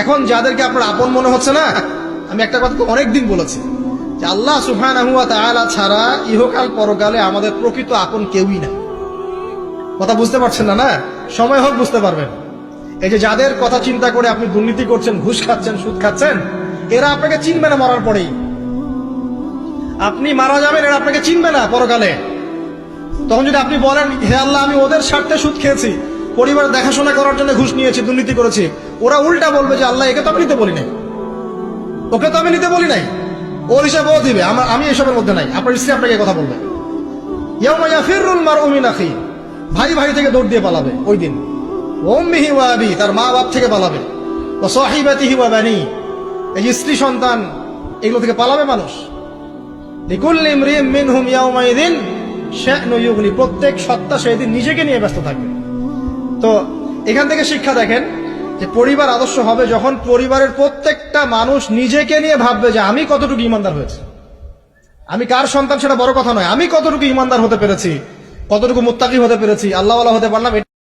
এখন যাদেরকে আপনার আপন মনে হচ্ছে না, আমি একটা কথা তো অনেকদিন বলেছি, যে আল্লাহ তাআলা ছাড়া ইহকাল পরকালে আমাদের প্রকৃত আপন কেউই না কথা বুঝতে পারছেন না না? সময় হোক বুঝতে পারবেন। এই যে যাদের কথা চিন্তা করে আপনি দুর্নীতি করছেন, ঘুষ খাচ্ছেন, সুদ খাচ্ছেন, এরা আপনাকে চিনবে না মরার পরেই। আপনি মারা যাবেন, এরা আপনাকে চিনবে না পরকালে। তখন যদি আপনি বলেন, হে আল্লাহ, আমি ওদের স্বার্থে সুদ খেয়েছি পরিবার দেখাশোনা করার জন্য ঘুষ নিয়েছি, দুর্নীতি করেছি। ওরা উল্টা বলবে যে, আল্লাহ, একে তো আমি নিতে বলি নাই। ওকে তো আমি নিতে বলি নাই। ওর হিসাবে ও দিবে। আমার আমি এসবের মধ্যে নাই। আপনার স্ত্রী আপনাকে কথা বলবে। ভাই ভাই থেকে দৌড় দিয়ে পালাবে ওই দিন। তার মা বাপ থেকে পালাবে। ওয়া এই স্ত্রী সন্তান, এগুলো থেকে পালাবে মানুষ। ইউগনি। প্রত্যেক সত্তা সেদিন নিজেকে নিয়ে ব্যস্ত থাকবে। তো এখান থেকে শিক্ষা দেখেন যে পরিবার আদর্শ হবে যখন পরিবারের প্রত্যেকটা মানুষ নিজেকে নিয়ে ভাববে যে আমি কতটুকু ইমানদার হয়েছে। আমি কার সন্তান সেটা বড় কথা নয়। আমি কতটুকু ইমানদার হতে পেরেছি, কতটুকু মুত্তাকি হতে পেরেছি, আল্লাহওয়ালা হতে পারলাম